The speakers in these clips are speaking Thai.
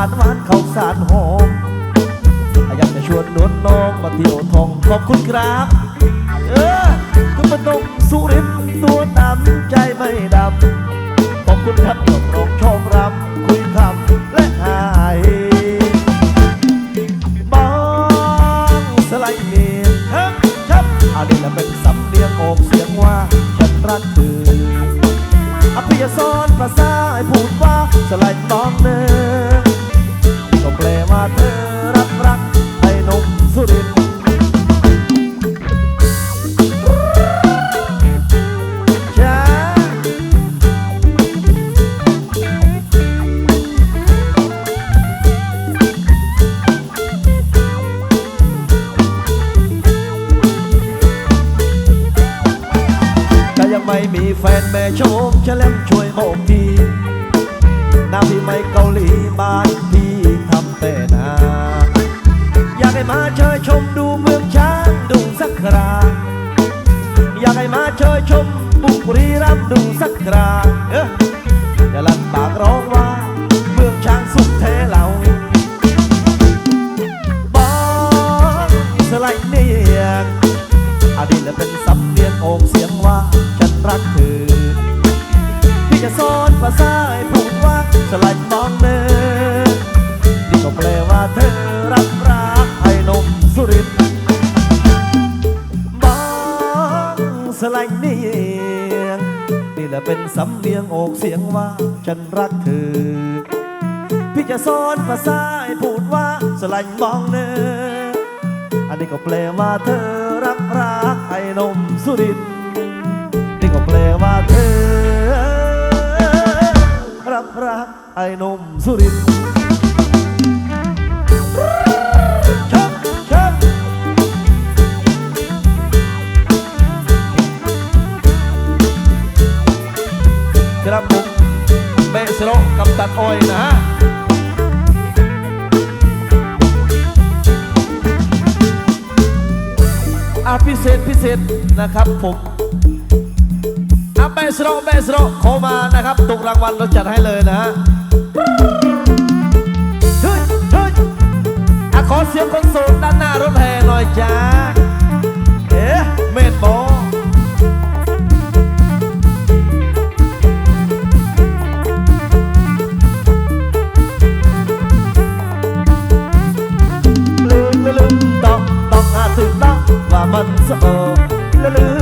ารหวานข้าวสารหอมอยากจะชวนนวลน้องมาเที่ยวทองขอบคุณครับ เออคุณพนมสุรินตัวน้ำใจไม่ดำขอบคุณครับรองชอบรำ แม่ชมจะเล่มช่วยบอกทีน้ำพี่ไม่เกาหลีบ้านพี่ทำแต่นา อยากให้มาเชยชมดูเมืองช้างดูสักครา อยากให้มาเชยชมบุรีรัมดูสักคราเออย่าลันปากร้องว่า เมืองช้างสุดแท้เราบองสไลด์เนียงอดีตเป็นสำเนียงออกเสียงว่าฉันรักเธอ ภาษาให้พูดว่าสไลด์มองเนื้อนี่ก็แปลว่าเธอรับรักให้นมสุรินทร์บางสลด์เนียงนี่แหละเป็นสำเนียงออกเสียงว่าฉันรักเธอ พี่จะสอนภาษาให้พูดว่าสไลด์มองเนออันนี้ก็แปลว่าเธอรับรักให้นมสุรินนี่ก็แปลว่าเธอ รักไอ้นมสุรินทร์ครับผมเบสโรกับตัดอ้อยนะฮะอะพิเศษพิเศษนะครับผม เบสโรเบสโรขอมานะครับตกรางวัลเราจัดให้เลยนะฮะเฮ้ยเฮ้ยอะขอเสียงคนโสดด้านหน้ารถแห่หน่อยจ้าเอ๊ะเมดบอลืมลืมต้องต้องหาตื่นต้องว่ามันเสมอลืม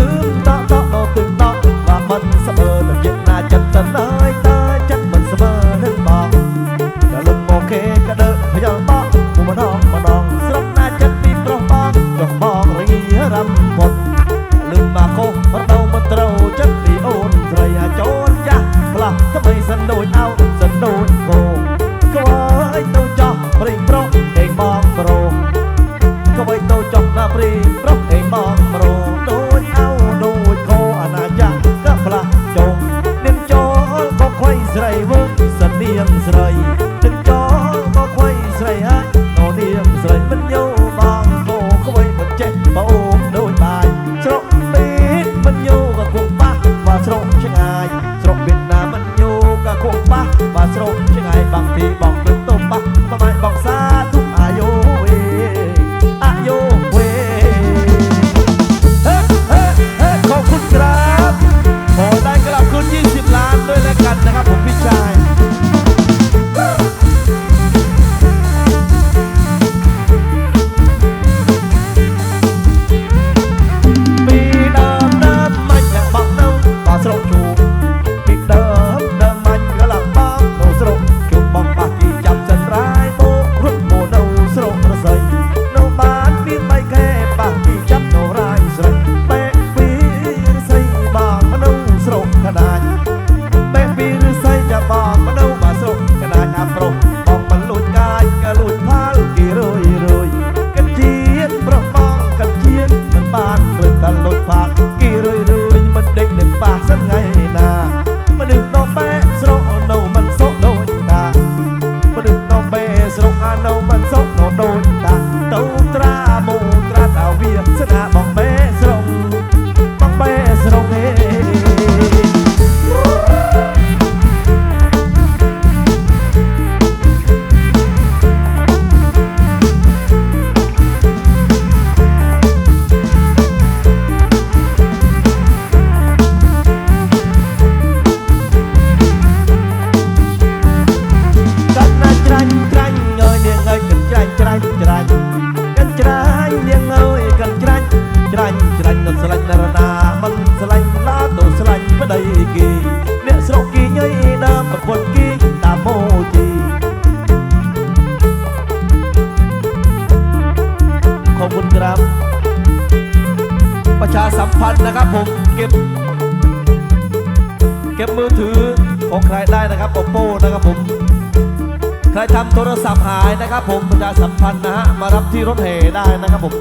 ครับผม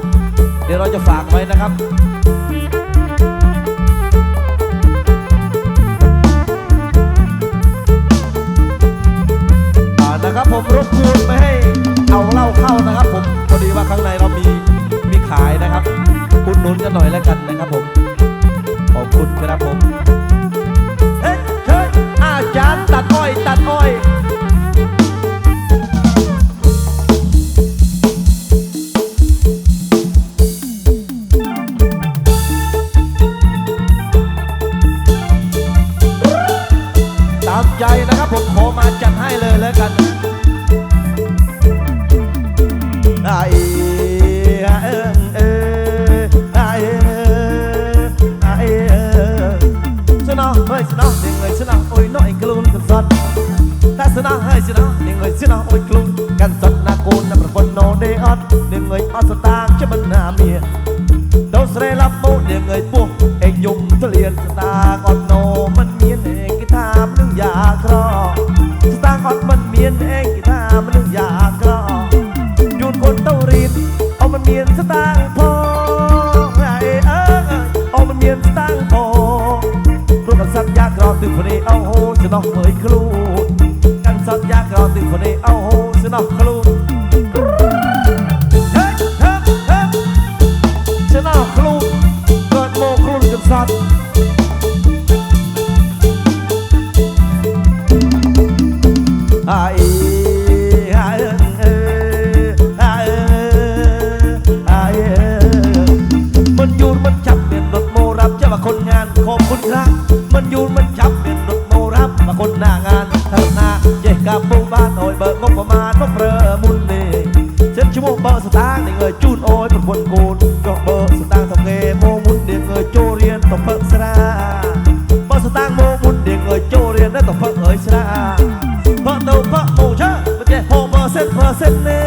เดี๋ยวเราจะฝากไว้นะครับนะครับผมรบกวนไม่ให้เอาเหล้าเข้านะครับ ผมพอดีว่าข้างในเรามีมีขายนะครับคุณนุนกันหน่อยแล้วกันนะครับผมขอบคุณครับผมเฮ้ยเฮ้ยอาจารย์ตัดอ้อยตัดอ้อย អត់ស្តាងជាមិនណាមៀទៅស្រីឡាប់មកនាងឯពោះឯងយំទលៀនស្តាងអត់ណោមិនមានឯងគេថាមនុស្សយ៉ាក្រស្តាងអត់មិនមានឯងគេថាមនុស្សយ៉ាក្រយូនកូនទៅរៀនអត់មិនមានស្តាងផងអេអើអត់មិនមានស្តាងផងព្រោះកសាប់យ៉ាក្រទិព្វរីអោហូចំណោះមើលខ្លួន Hacerme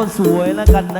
คนสวยแล้วกันนะ